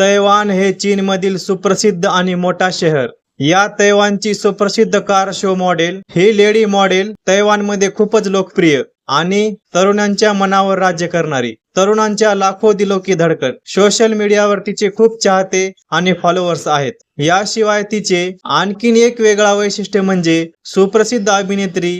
Taiwan हे चीनमधील सुप्रसिद्ध आणि मोठा शहर. या तैवानची सुप्रसिद्ध कार शो मॉडेल ही लेडी मॉडेल तैवानमध्ये खूपच लोकप्रिय आणि तरुणांच्या मनावर राज्य करणारी तरुणांच्या लाखो दिलो की धडकन. सोशल मीडियावर तिचे खूप चाहते आणि फॉलोअर्स आहेत. याशिवाय तिचे आणखीन एक वेगळा वैशिष्ट्य म्हणजे सुप्रसिद्ध अभिनेत्री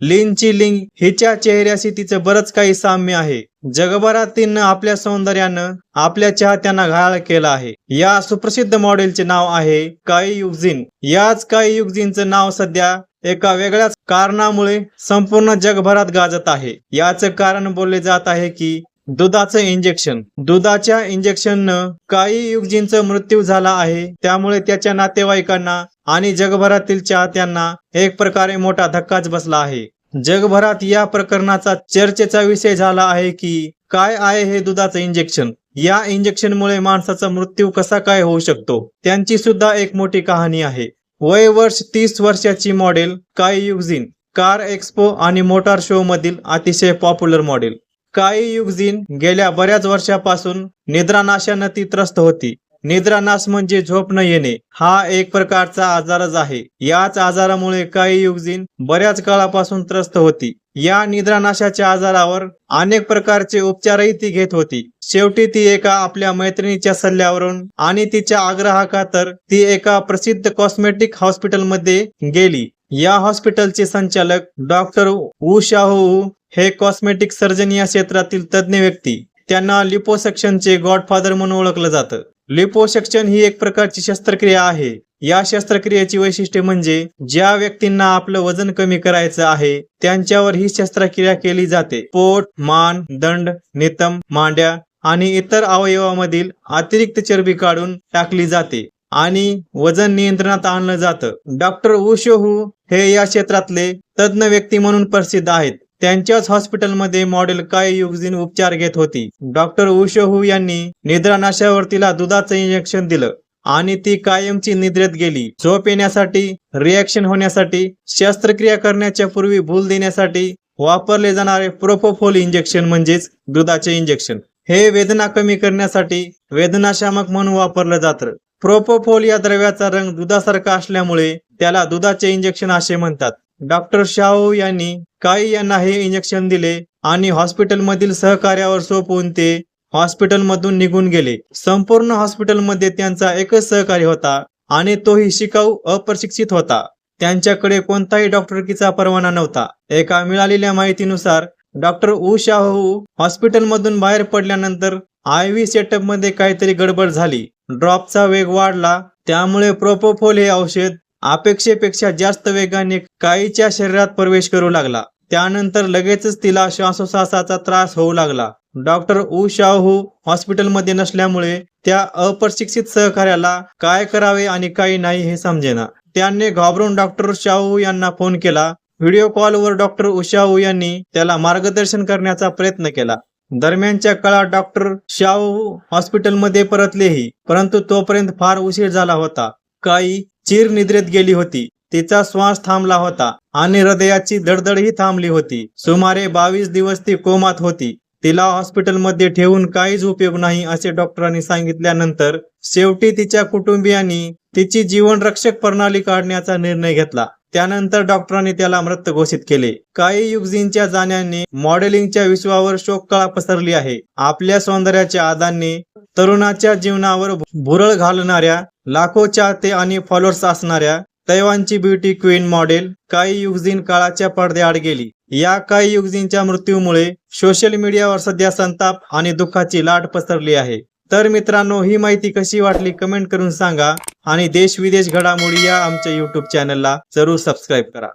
लिनची लिंग हिच्या चेहऱ्याशी तिचं बरंच काही साम्य आहे. जगभरात तिनं आपल्या सौंदर्यानं आपल्या चाहत्यांना घायल केला आहे. या सुप्रसिद्ध मॉडेलचे नाव आहे काई युगजिन याच काई युगजिनचं नाव सध्या एका वेगळ्याच कारणामुळे संपूर्ण जगभरात गाजत आहे. याचं कारण बोलले जात आहे की दुधाचं इंजेक्शन दुधाच्या इंजेक्शननं काही युगजींचा मृत्यू झाला आहे. त्यामुळे त्याच्या नातेवाईकांना आणि जगभरातील चाहत्यांना एक प्रकारे मोठा धक्काच बसला आहे. जगभरात या प्रकरणाचा चर्चेचा विषय झाला आहे की काय आहे हे दुधाचं इंजेक्शन या इंजेक्शनमुळे माणसाचा मृत्यू कसा काय होऊ शकतो? त्यांची सुद्धा एक मोठी कहाणी आहे. वय वर्ष तीस वर्षाची मॉडेल काय युगझिन कार एक्सपो आणि मोटार शो मधील अतिशय पॉप्युलर मॉडेल काही युगजीन गेल्या बऱ्याच वर्षापासून निद्रानाशानं ती त्रस्त होती. निद्रानाश म्हणजे झोप न येणे हा एक प्रकारचा आजारच आहे. याच आजारामुळे काही युगजीन बऱ्याच काळापासून त्रस्त होती. या निद्रानाशाच्या आजारावर अनेक प्रकारचे उपचारही ती घेत होती. शेवटी ती एका आपल्या मैत्रिणीच्या सल्ल्यावरून आणि तिच्या आग्रहाखातर ती एका प्रसिद्ध कॉस्मेटिक हॉस्पिटलमध्ये गेली. या हॉस्पिटलचे संचालक डॉक्टर ऊ शाहू हो हे कॉस्मेटिक सर्जन या क्षेत्रातील तज्ज्ञ व्यक्ती. त्यांना लिपोसेक्शनचे गॉडफादर म्हणून ओळखलं जातं. लिपोसेक्शन ही एक प्रकारची शस्त्रक्रिया आहे. या शस्त्रक्रियेची वैशिष्ट्ये म्हणजे ज्या व्यक्तींना आपलं वजन कमी करायचं आहे त्यांच्यावर ही शस्त्रक्रिया केली जाते. पोट मान दंड नितम मांड्या आणि इतर अवयवामधील अतिरिक्त चरबी काढून टाकली जाते. आणि वजन नियंत्रणात आणलं जातं. डॉक्टर उशोहू हे या क्षेत्रातले तज्ज्ञ व्यक्ती म्हणून प्रसिद्ध आहेत. त्यांच्याच हॉस्पिटलमध्ये मॉडेल काय युगजीन उपचार घेत होती. डॉक्टर उशोहू यांनी निद्रानाशावर तिला दुधाचं इंजेक्शन दिलं आणि ती कायमची निद्रेत गेली. झोप येण्यासाठी रिॲक्शन होण्यासाठी शस्त्रक्रिया करण्याच्या पूर्वी भूल देण्यासाठी वापरले जाणारे प्रोपोफोल इंजेक्शन म्हणजेच दुधाचे इंजेक्शन हे वेदना कमी करण्यासाठी वेदनाशामक म्हणून वापरलं जातं. प्रोपोफोल या द्रव्याचा रंग दुधासारखा असल्यामुळे त्याला दुधाचे इंजेक्शन असे म्हणतात. डॉक्टर शाहू यांनी काही यांना हे इंजेक्शन दिले आणि हॉस्पिटलमधील सहकार्यावर सोपवून ते हॉस्पिटलमधून निघून गेले. संपूर्ण हॉस्पिटलमध्ये त्यांचा एकच सहकारी होता आणि तोही शिकाऊ अप्रशिक्षित होता. त्यांच्याकडे कोणताही डॉक्टरकीचा परवाना नव्हता. एका मिळालेल्या माहितीनुसार डॉक्टर ऊ शाहू हॉस्पिटलमधून बाहेर पडल्यानंतर आय व्ही सेटअपमध्ये काहीतरी गडबड झाली. ड्रॉपचा वेग वाढला. त्यामुळे प्रोपोफोल हे औषध अपेक्षेपेक्षा जास्त वेगाने काईच्या शरीरात प्रवेश करू लागला. त्यानंतर लगेचच तिला श्वासोश्वासाचा त्रास होऊ लागला. डॉक्टर ऊ शाहू हॉस्पिटलमध्ये नसल्यामुळे त्या अप्रशिक्षित सहकार्याला काय करावे आणि काय नाही हे समजेना. त्यांनी घाबरून डॉक्टर शाहू यांना फोन केला. व्हिडिओ कॉलवर डॉक्टर उशाहू यांनी त्याला मार्गदर्शन करण्याचा प्रयत्न केला. दरम्यानच्या काळात डॉक्टर शाहू हॉस्पिटलमध्ये परतलेही परंतु तोपर्यंत फार उशीर झाला होता. काही चिर निद्रेत गेली होती. तिचा श्वास थांबला होता आणि हृदयाची धडधडही थांबली होती. सुमारे बावीस दिवस ती कोमात होती. तिला हॉस्पिटलमध्ये ठेवून काहीच उपयोग नाही असे डॉक्टरांनी सांगितल्यानंतर शेवटी तिच्या कुटुंबियांनी तिची जीवन रक्षक प्रणाली काढण्याचा निर्णय घेतला. त्यानंतर डॉक्टरांनी त्याला मृत घोषित केले. काही युगजींच्या जाण्याने मॉडेलिंगच्या विश्वावर शोककळा पसरली आहे. आपल्या सौंदर्याच्या आदाने तरुणाच्या जीवनावर भुरळ घालणाऱ्या लाखो चाहते आणि फॉलोअर्स असणाऱ्या तैवानची ब्युटी क्वीन मॉडेल काही युगजीन काळाच्या पडद्याआड गेली. या काही युगजींच्या मृत्यूमुळे सोशल मीडियावर सध्या संताप आणि दुःखाची लाट पसरली आहे. तर मित्रांनो ही माहिती कशी वाटली कमेंट करून सांगा. आणि देश विदेश घडामोडी या आमच्या युट्यूब चॅनलला जरूर सबस्क्राईब करा.